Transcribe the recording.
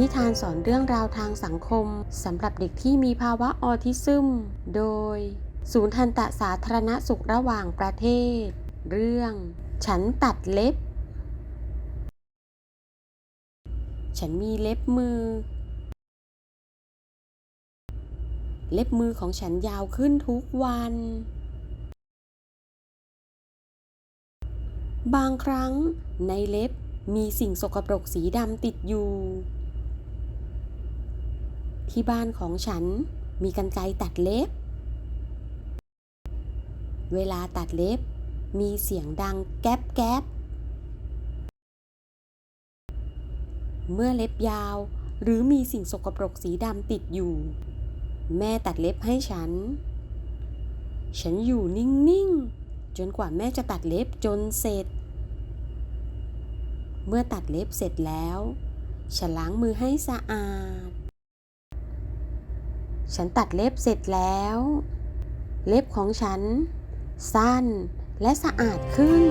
นิทานสอนเรื่องราวทางสังคมสำหรับเด็กที่มีภาวะออทิซึม โดย ศูนย์ทันตะสาธารณสุขระหว่างประเทศ เรื่อง ฉันตัดเล็บ ฉันมีเล็บมือ เล็บมือของฉันยาวขึ้นทุกวัน บางครั้งในเล็บมีสิ่งสกปรกสีดำติดอยู่ ที่บ้านของฉันมีกรรไกรตัดเล็บ เวลาตัดเล็บ มีเสียงดังแก๊บแก๊บเมื่อเล็บยาวหรือมีสิ่งสกปรกสีดำติดอยู่ แม่ตัดเล็บให้ฉัน ฉันอยู่นิ่ง ๆ จนกว่าแม่จะตัดเล็บจนเสร็จ เมื่อตัดเล็บเสร็จแล้ว ฉันล้างมือให้สะอาด ฉันตัดเล็บเสร็จแล้ว เล็บของฉัน สั้นและสะอาดขึ้น